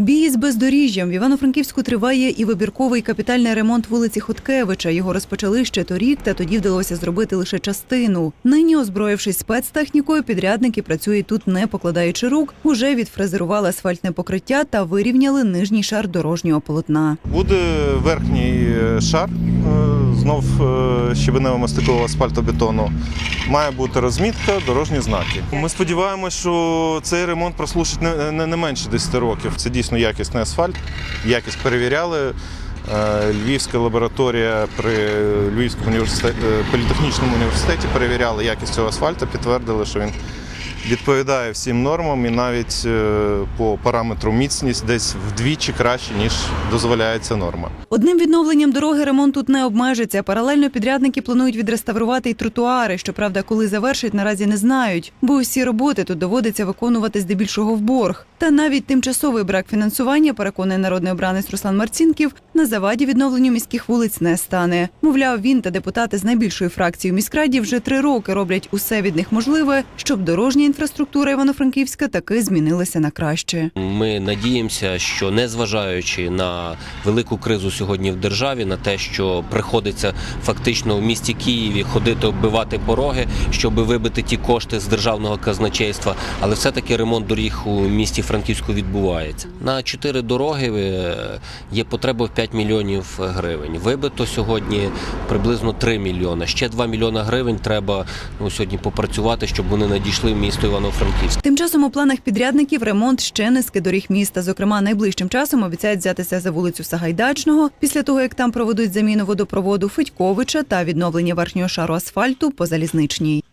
Бій з бездоріжжям в Івано-Франківську триває і вибірковий капітальний ремонт вулиці Хоткевича. Його розпочали ще торік, та тоді вдалося зробити лише частину. Нині, озброївшись спецтехнікою, підрядники працюють тут, не покладаючи рук. Уже відфрезерували асфальтне покриття та вирівняли нижній шар дорожнього полотна. Буде верхній е, шар, е, знов е, щебенево мастикового асфальтобетону. Має бути розмітка, дорожні знаки. Ми сподіваємося, що цей ремонт прослужить не менше 10 років. Це дійсно якісний асфальт, якість перевіряли. Е, Львівська лабораторія при Львівському університеті, політехнічному університеті перевіряли якість цього асфальту, підтвердили, що він відповідає всім нормам і навіть е, по параметру міцність десь вдвічі краще, ніж дозволяється норма. Одним відновленням дороги ремонт тут не обмежиться. Паралельно підрядники планують відреставрувати й тротуари. Щоправда, коли завершать, наразі не знають, бо усі роботи тут доводиться виконувати здебільшого в борг. Та навіть тимчасовий брак фінансування, переконує народний обранець Руслан Марцінків, на заваді відновленню міських вулиць не стане. Мовляв, він та депутати з найбільшої фракції у міськраді вже три роки роблять усе від них можливе, щоб дорожня інфраструктура Івано-Франківська таки змінилася на краще. Ми надіємося, що незважаючи на велику кризу сьогодні в державі, на те, що приходиться фактично в місті Києві ходити оббивати пороги, щоб вибити ті кошти з державного казначейства, але все-таки ремонт доріг у місті Франківську відбувається. На чотири дороги е, є потреба в 5 мільйонів гривень. Вибито сьогодні приблизно 3 мільйони. Ще 2 мільйони гривень треба ну, сьогодні попрацювати, щоб вони надійшли в місто Івано-Франківськ. Тим часом у планах підрядників ремонт ще низки доріг міста. Зокрема, найближчим часом обіцяють взятися за вулицю Сагайдачного, після того як там проведуть заміну водопроводу Федьковича та відновлення верхнього шару асфальту по залізничній.